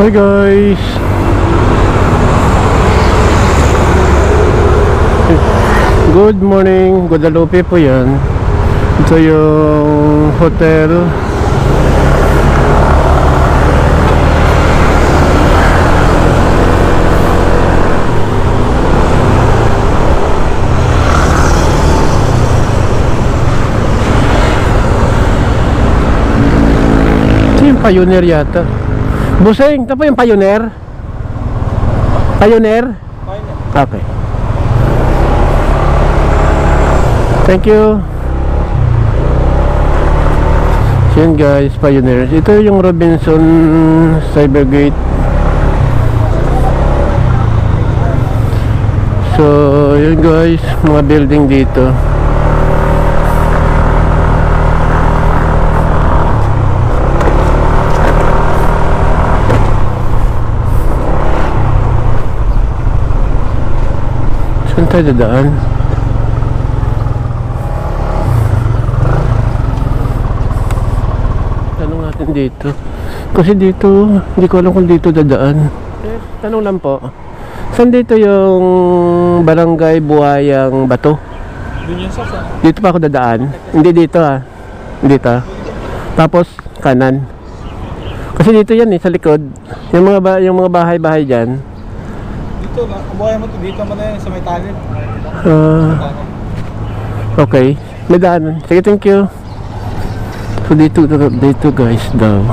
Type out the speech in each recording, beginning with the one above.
Hi guys! Good morning, Guadalupe po yan. Ito yung hotel. Ito yung pioneer yata. Buseng, ito po yung pioneer? Pioneer? Okay. Thank you. So yun guys, pioneers. Ito yung Robinson Cybergate. So, yun guys, mga building dito. Saan tayo dadaan? Tanong natin dito. Kasi dito, hindi ko alam kung dito dadaan. Eh, tanong lang po. Saan dito yung barangay Buhayang Bato? Doon yun sa sa. Dito pa ako dadaan? Hindi dito ah. Dito. Tapos kanan. Kasi dito yan eh, sa likod. Yung mga ba yung mga bahay-bahay diyan. Dito, buhay mo to dito mo na yan sa may talent. Ah, okay. May daanan. Sige, thank you. So dito, dito guys daw.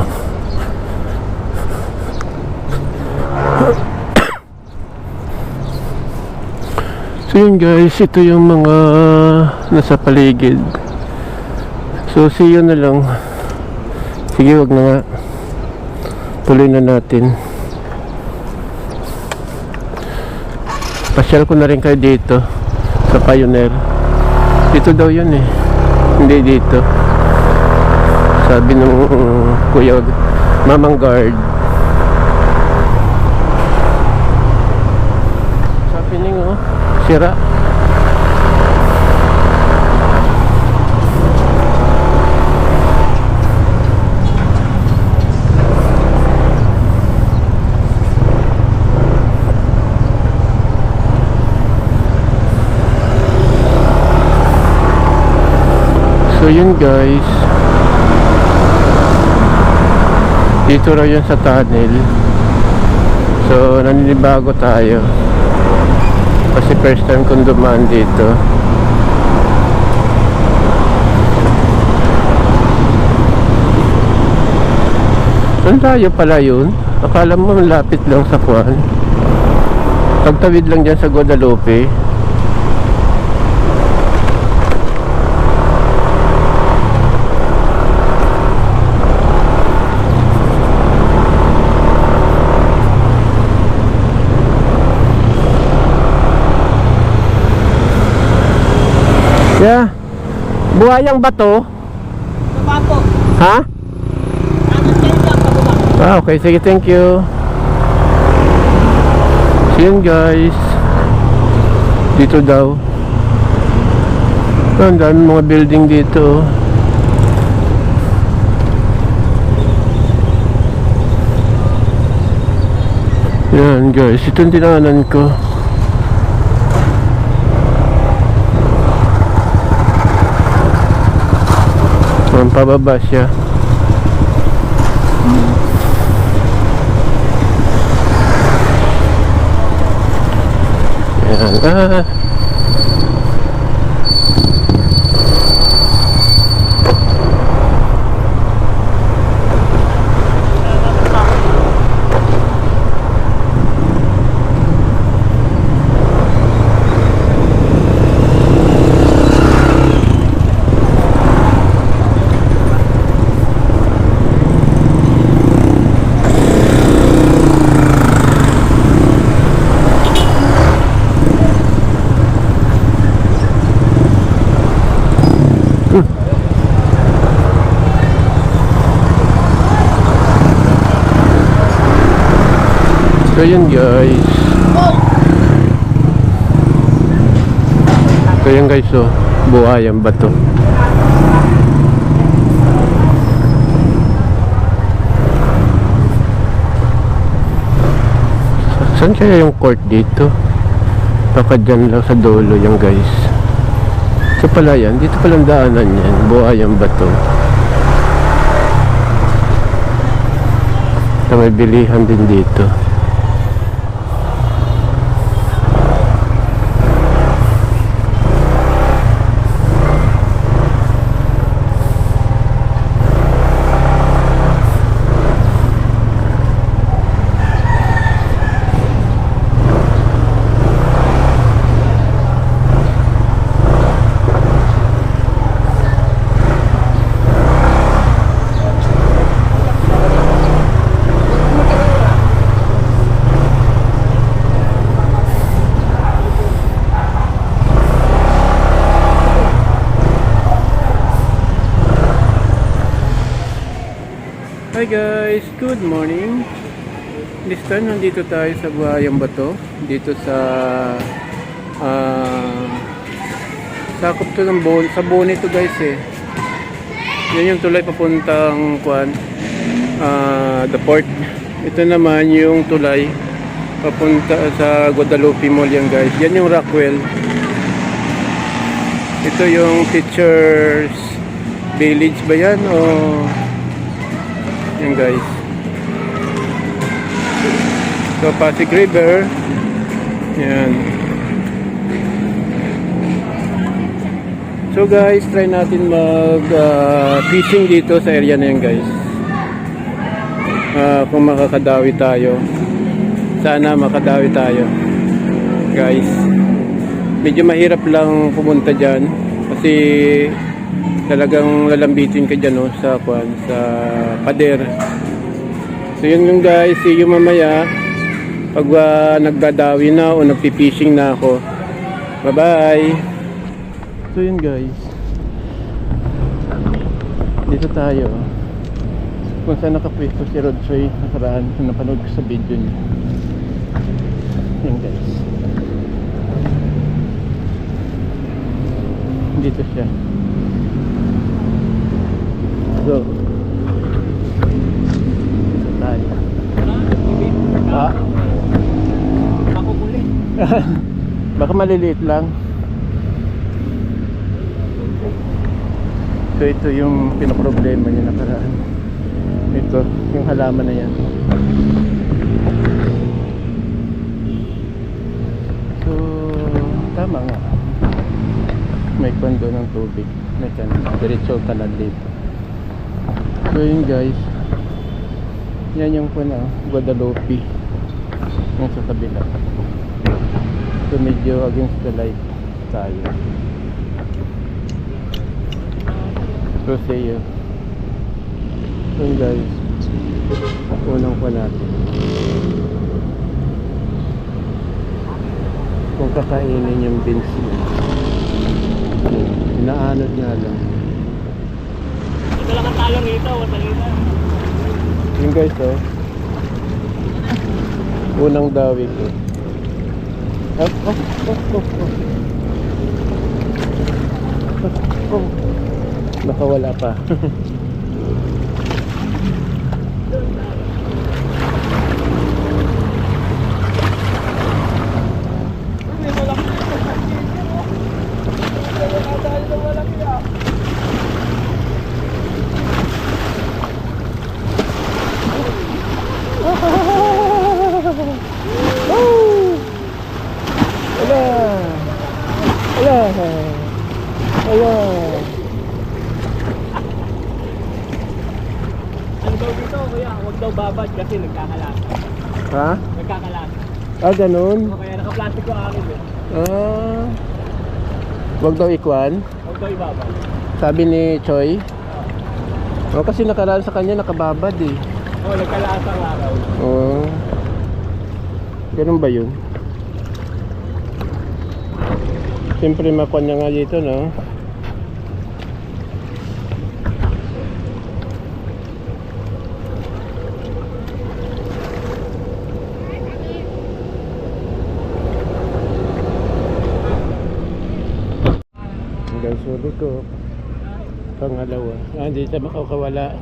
So yun guys, ito yung mga nasa paligid. So see you na lang. Sige, wag na nga. Tuloy na natin. Pasyal ko na rin kayo dito sa Pioneer. Dito daw yun eh. Hindi dito. Sabi nung uh, kuya, mamang guard. Sabi niyo, oh, sira. So yun guys. Dito raw yun sa tunnel. So naninibago tayo. Kasi first time kong dumaan dito. Saan tayo pala yun? Akala mo malapit lang sa Kwan. Pagtawid lang dyan sa Guadalupe. Yeah. Buhayang bato. Baba po. Ha? Ano? Ah, okay. Sige, thank you. So yun guys. Dito daw. Ah, Ang dami mga building dito. Yan guys. Ito yung tinanan ko. Ang pababa siya. Yan. Ah. Yun guys. So yun guys oh. Buhay ang bato. Saan kaya yung court dito? Baka dyan lang sa dulo yung guys. So pala yan, dito palang daanan yan. Buhayang bato. So may bilihan din dito. Hi guys, good morning. Time nandito tayo sa Buhayang Bato, dito sa ah sakop to ng bon, sa Boni to guys eh. Yan yung tulay papuntang Kwan, ah the port. Ito naman yung tulay papunta sa Guadalupe Mall yan guys. Yan yung Rockwell. Ito yung Teachers Village ba yan o yan guys. So Pasig River. Yan. So guys, try natin mag fishing dito sa area na yan guys. Ah, kung makakadawi tayo. Sana makadawi tayo. Guys. Medyo mahirap lang pumunta dyan kasi talagang lalambitin ka dyan no, sa kwan, sa pader. So yun yung guys, see you mamaya pag ah, nagdadawi na o nagpipishing na ako. Bye bye! So yun guys, dito tayo. Kung saan nakapwesto si Rod Choi nakaraan, kung napanood ko sa video niya. Yan guys. Dito siya. So, dito tayo. Ah, Ako muli. Baka maliliit lang. So ito yung pinaproblema niya nakaraan. Ito, yung halaman na yan. So, tama nga. May kondo ng tubig. May kan diretso kanal dito. So yun guys. Yan yung po na Guadalupe. Yan sa kabila. So medyo against the light tayo. So see you. So yun guys. Unang pa natin. Kung kakainin yung beans niya. Inaanod nga lang. Ito lang ang talong ito. Yung guys oh. Unang dawi ko. Oh, oh. Oh, oh. Nakawala pa. Wala. Wala. Wala. Ano daw dito kuya? Huwag daw babad kasi nagkakalat. Ha? Nagkakalat. Ah, ganun? O kaya naka-plastic ko akin eh. Ah. Wag daw ikwan. Huwag daw ibabad. Sabi ni Choi. Oh, kasi nakaraan sa kanya nakababad eh. O, nagkalaat ang araw. Oh. Ganun ba yun? Siyempre makuha niya nga dito, no? Hanggang sulit ko. Pangalawa. Ah, hindi siya makakawala.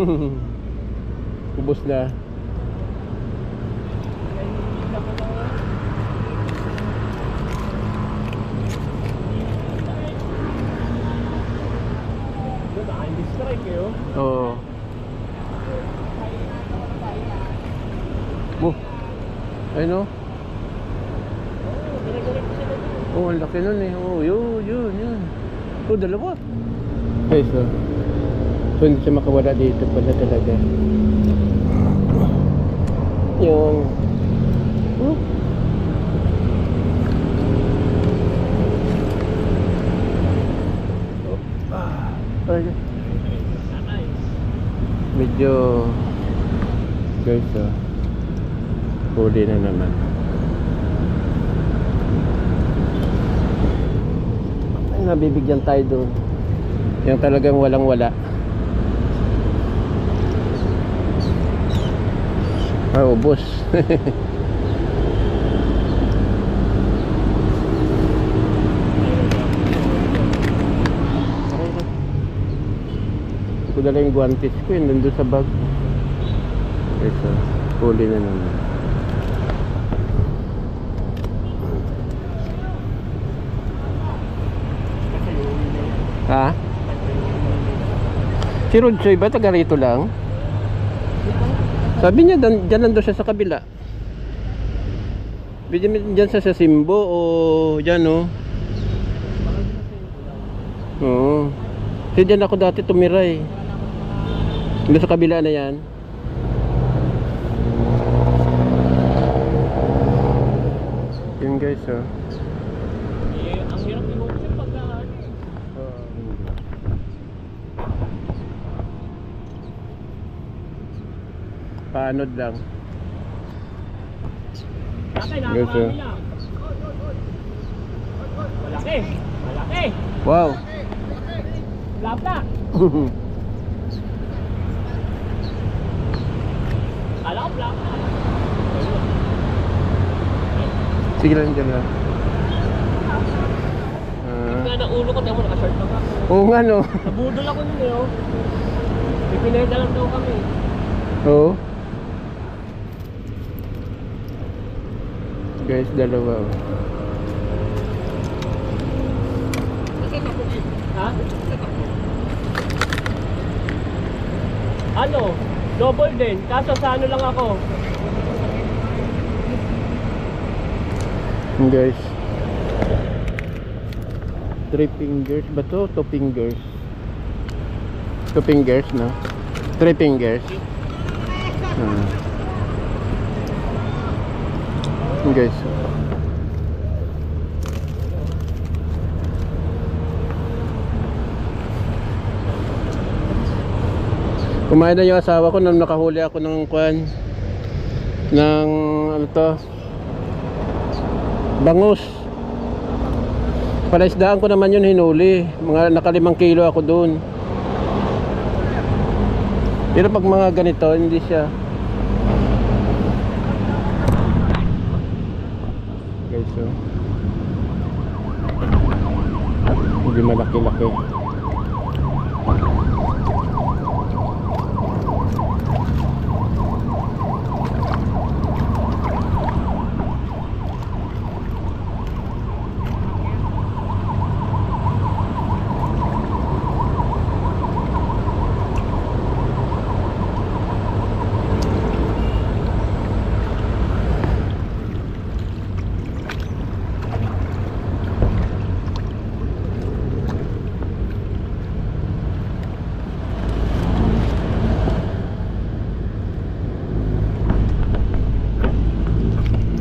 Ubus na. Oo. Oh. Ayun oh. Oh, ang laki nun eh. Oh, yun, yun, yun. Oh, dalawa. Okay, so. So, hindi siya makawala dito pala talaga. Yung... Oh. Oh. Ah. Medyo guys ah huli na naman nabibigyan tayo doon. Yung talagang walang wala ah ubos. Hindi ko yung guantes ko yun nandun sa bag. Ito huli na naman ha? si Rodsoy ba taga rito lang? sabi niya dan, dyan nandun siya sa kabila Bidyan dyan sa sa Simbo o dyan oh. Oo. Kasi dyan ako dati tumira eh. Doon sa kabila na yan. Yun guys oh. Eh, ang hirap i-motion pagka ano eh. Paanod lang. Sir. lang. Malaki. Malaki. Wow. Lapta. Kala ko lapta. Sige lang dyan lang. Nga na ulo ko, tamo naka-short lang ako. Oo nga no. Nabudol ako nun eh, oh. May pineda lang daw kami. Oo. Guys, dalawa. Ha? Ano? Double din. Kaso sa ano lang ako. Guys. Three fingers ba to? Two fingers. Two fingers, no? Three fingers. Ah. Yun, guys. Kumain na yung asawa ko nung nakahuli ako ng kwan ng ano to bangus. Palaisdaan ko naman yun hinuli. Mga nakalimang kilo ako dun. Pero pag mga ganito hindi siya guys so hindi malaki-laki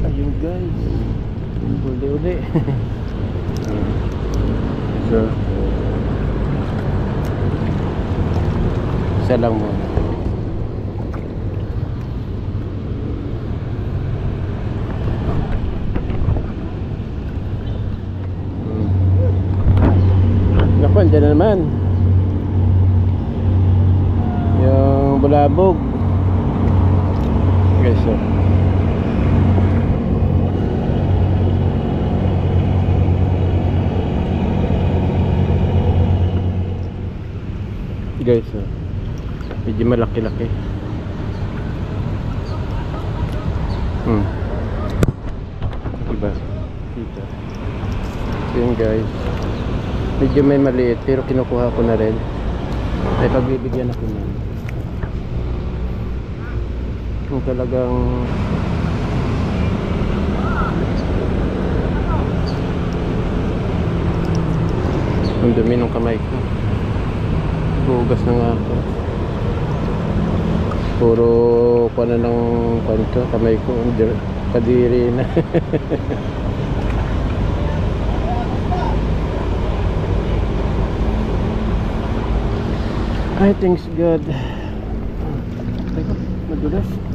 ayun guys uli uli so isa lang muna Hmm. Naku, andyan na naman. Yung bulabog. So. Guys, so. Medyo malaki-laki. Hmm. Diba? Dito. Yun guys. Medyo may maliit pero kinukuha ko na rin. Ay pagbibigyan ako niyan. Yung talagang ang dumi ng kamay ko. Hugas na nga ako. Puro pa na ng kanto, kamay ko, dir- kadiri na. Ay, thanks God. Madulas.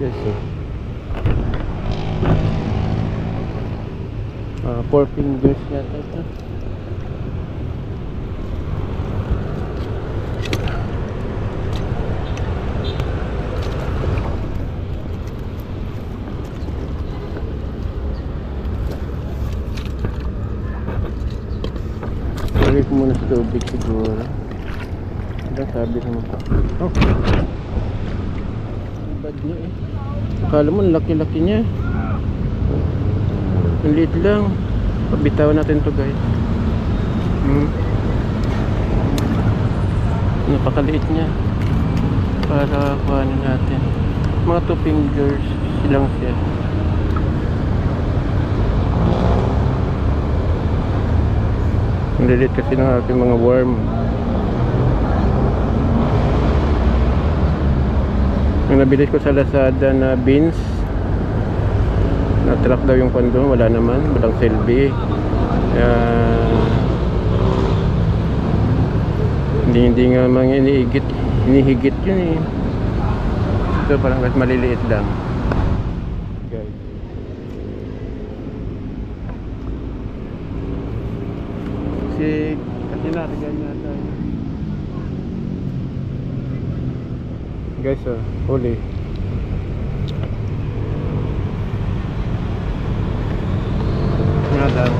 Yes, sir. Ah, four fingers yata ito. Ko muna sa tubig siguro. Ano sabi naman pa? Niya eh. Akala mo laki-laki niya. Ang liit lang. Pabitawan natin to guys. Hmm. Napakaliit niya. Para kuhanin natin. Mga two fingers lang siya. Ang lilit kasi ng aking mga worm. Ang nabili ko sa Lazada na beans. Na-track daw yung kondo, wala naman, walang silbi. Kaya hindi hindi nga mga iniigit, inihigit yun eh. Ito parang mas maliliit lang. Kasi kasi narigan yata yun. Guys, oh, huli. Nga daw.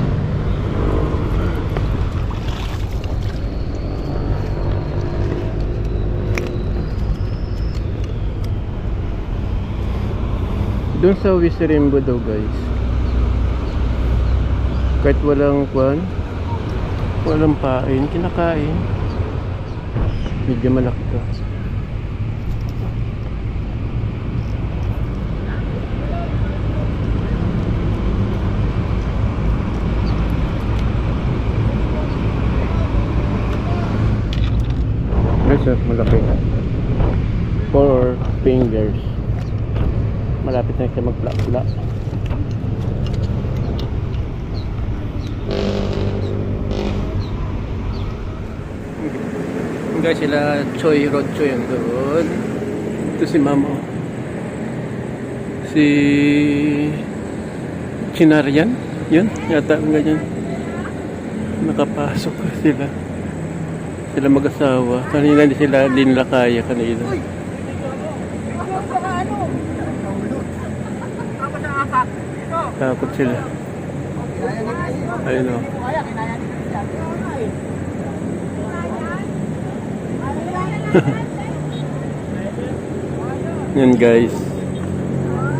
Doon sa Wisirimbo daw guys. Kahit walang kwan, walang pain, kinakain. Medyo malaki to. Guys, oh, malaki. Four fingers. Malapit na siya magpla-pla. Guys, sila Choi Road Choi yung doon. Ito si Mamo. Si Chinarian. Yun, yata ang ganyan. Nakapasok sila. Sila mag-asawa. Kanina di sila, di nila kaya kanina. Takot sila. Ayun o. Yan guys.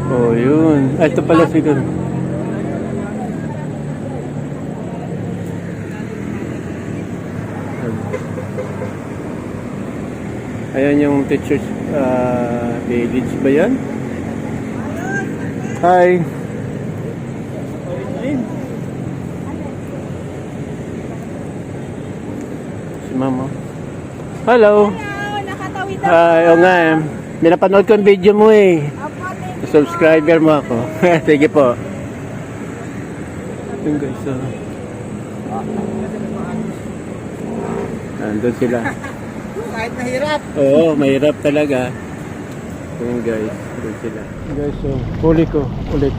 Oh, yun. Ah, ito pala siguro. Ayan yung teacher's uh, village ba yan? Hi! Si Mama. Hello! Hello, nakatawid ako. Hi, o nga eh. May napanood ko yung video mo eh. Thank. Subscriber mo ako. Sige po. Yung guys, oh. Nandun sila. Kahit nahirap. Oo, mahirap talaga. Yung guys, nandun sila. Guys, so, huli ko ulit.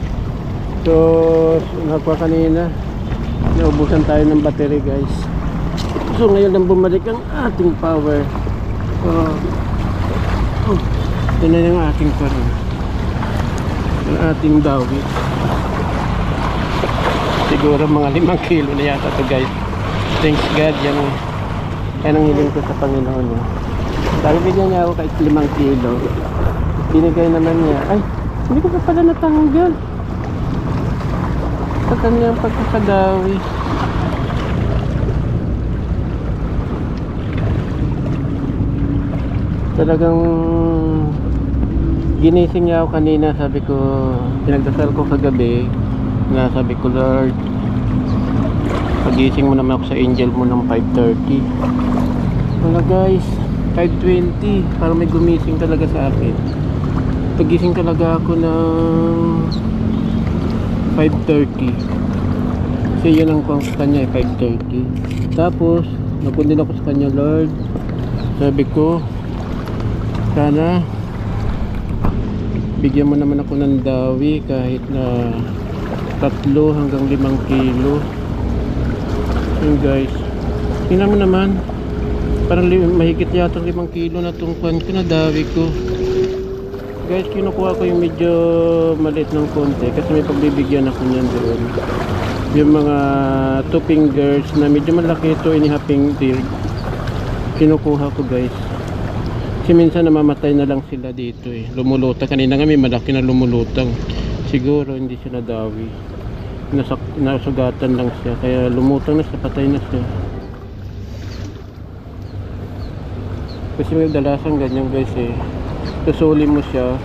So, nakuha kanina. Naubusan tayo ng battery guys. So, ngayon lang bumalik ang ating power. So, oh, yun na yung ating parang. Ang ating dawi. Siguro mga limang kilo na yata to guys. Thanks God, yan, yan ang hiling ko sa Panginoon. Eh. Sabi bigyan niya ako kahit limang kilo. Binigay naman niya. Ay, hindi ko pa pala natanggal. Sa kanyang pagkakadawi. Talagang ginising niya ako kanina. Sabi ko, pinagdasal ko kagabi. Na sabi ko, Lord, pagising mo naman ako sa angel mo ng 5.30. Wala guys, 5.20. Parang may gumising talaga sa akin. Pagising talaga ako ng 5.30. Kasi yun ang kung sa kanya eh, 5.30. Tapos, nagkundin ako sa kanya, Lord. Sabi ko, sana bigyan mo naman ako ng dawi kahit na tatlo hanggang limang kilo. Yun guys. Tingnan mo naman. Parang mahigit yata limang kilo na tong kwan ko na dawi ko. Guys, kinukuha ko yung medyo maliit ng konti kasi may pagbibigyan ako niyan doon. Yung mga two fingers na medyo malaki ito, inihaping deer. Kinukuha ko guys. Kasi minsan namamatay na lang sila dito eh. Lumulutang. Kanina nga may malaki na lumulutang. Siguro hindi siya nadawi. Nasak nasugatan lang siya. Kaya lumutang na siya, patay na siya. Kasi may dalasang ganyan guys eh. Susuli mo siya.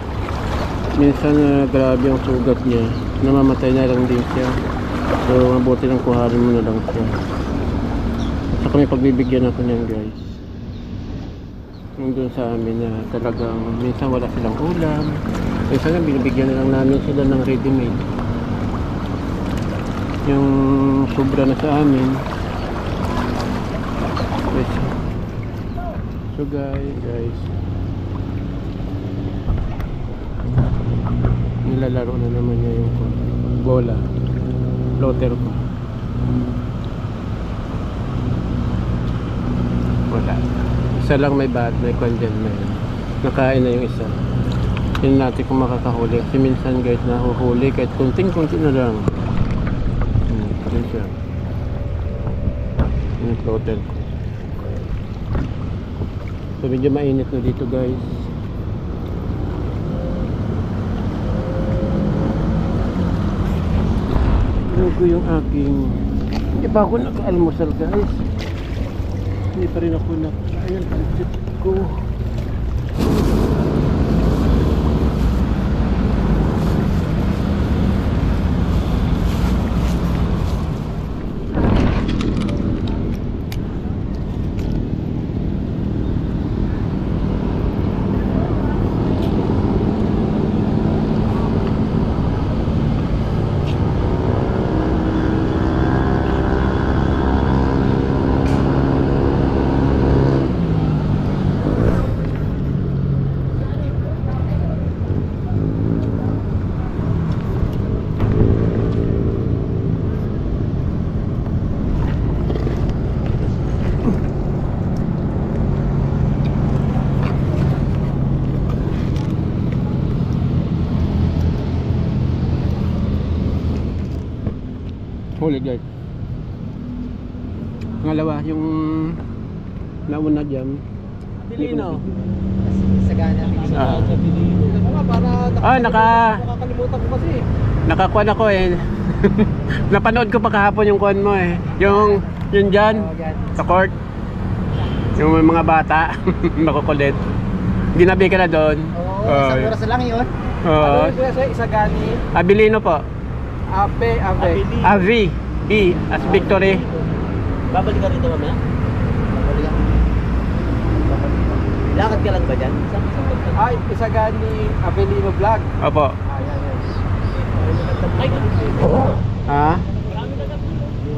Minsan na grabe ang sugat niya. Namamatay na lang din siya. So mabuti lang kuhanin mo na lang siya. At saka may pagbibigyan ako niyan guys doon sa amin na talagang minsan wala silang ulam. Minsan nga binibigyan na lang namin sila ng ready made yung sobra na sa amin yes. so guys guys. Nilalaro na naman niya yung bola. Floater ko. Wala isa lang may bat may kwan may nakain na yung isa. Yun natin kung makakahuli. Kasi minsan guys nahuhuli kahit kunting kunti na lang. Hmm, yun siya. Yung floater so medyo mainit na dito guys. Ano ko yung aking pa ako nag-almusal guys. Hindi pa rin ako na ayun pansit ko huli guys pangalawa yung nauna dyan. Pilino. Ah, Ako nga, para ah naka nakakalimutan ko kasi. nakakuan ako eh. Napanood ko pa kahapon yung kuan mo eh. Yung yun dyan sa court. Yung may mga bata makukulit ginabi ka na doon. Oo, isang oras na lang yun. Oo. Ano yung kasi isa gani, Abilino po. Ape, ape. Avi. B as victory. Babalik ka rito mamaya? Lakad ka lang ba dyan? Saan ka sa Ay, isa gani, Avelino Vlog. opo. Ay, ha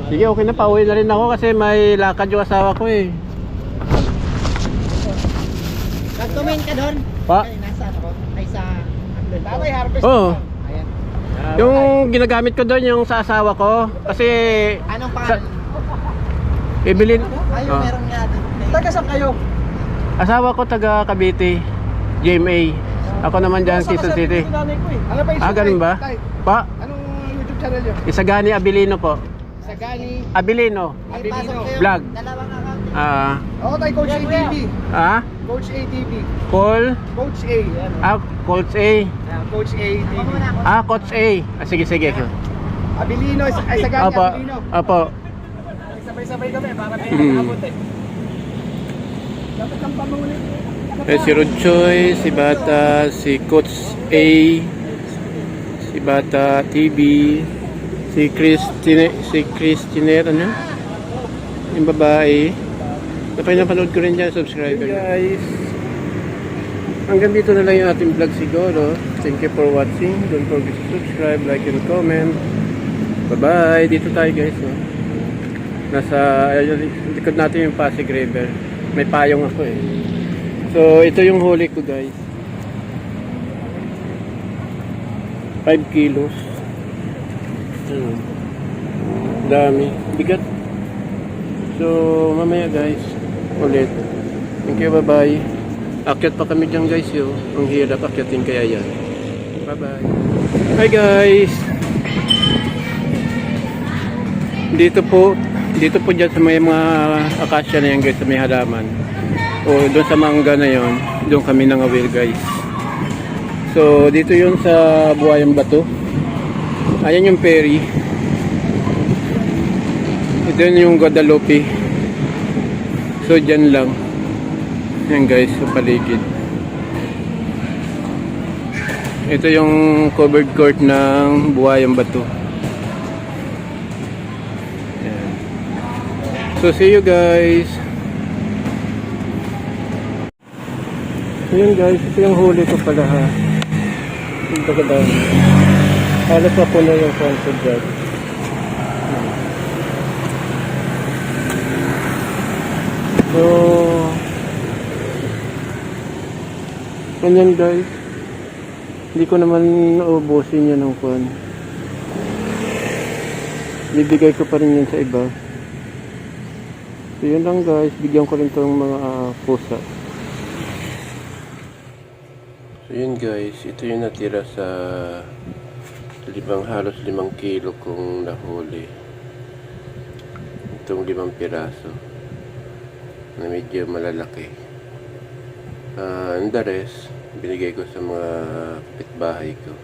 sige okay na pauwi na rin ako kasi may lakad yung asawa ko eh Nag-comment ka doon? pa Ay, nasa ano ko? Ay, sa... Tatay, harvest. Oo. Ayan. Yung ginagamit ko doon yung sa asawa ko kasi Anong sa, pangalan? ibilin Ayun, Oh. meron nga. Taga saan kayo? Asawa ko taga Cavite GMA ako naman dyan Quezon City. Ano ba yung ah ganun ba Tay, pa Anong YouTube channel yun? Isagani Abilino po Isa gani. Abilino kayo. Vlog. Dalawang account. ah Ako tayo, Coach ATV. ah Coach A TV. Call, Coach A. Yan. ah, Coach A. Yan, Coach A TV. Ah, Coach A. Ah, sige, sige. Abilino, ay sa ganya, Apo, Abilino. apo. Sabay-sabay kami para may Hmm. nakabot eh. Eh, si Rod Choi, si Bata, si Coach A, si Bata TV, si Christine, si Christine, ano? Yung babae. Napanood ko rin dyan, subscribe kayo. guys, hanggang dito na lang yung ating vlog siguro. Thank you for watching. Don't forget to subscribe, like, and comment. Bye-bye. Dito tayo guys. Oh. Nasa ayun, likod natin yung Pasig River. May payong ako eh. So, ito yung huli ko guys. 5 kilos. Ayun. Dami. Bigat. So, mamaya guys. Ulit. Thank you, bye-bye. Akyat pa kami dyan guys yo. Ang hirap akyatin kaya yan. Bye-bye. Hi guys. Dito po, dito po dyan sa may mga akasya na yan guys, sa may halaman. O doon sa mangga na yon, doon kami nangawil guys. So dito yun sa Buhayang Bato. Ayan yung ferry. Ito yun yung Guadalupe. So dyan lang. Yan guys, sa paligid. Ito yung covered court ng Buhayang Bato. So see you guys. Ayun guys, ito yung huli ko pala ha. Ito ka dami. Halos na puno yung concert dyan. So, ganyan guys. Hindi ko naman naubusin yan ng kwan. Bibigay ko pa rin yan sa iba. So yun lang guys, bigyan ko rin tong mga ah, pusa. So yun guys, ito yung natira sa limang halos limang kilo kong nahuli. Itong limang piraso na medyo malalaki. Ah, and the rest, binigay ko sa mga kapitbahay ko.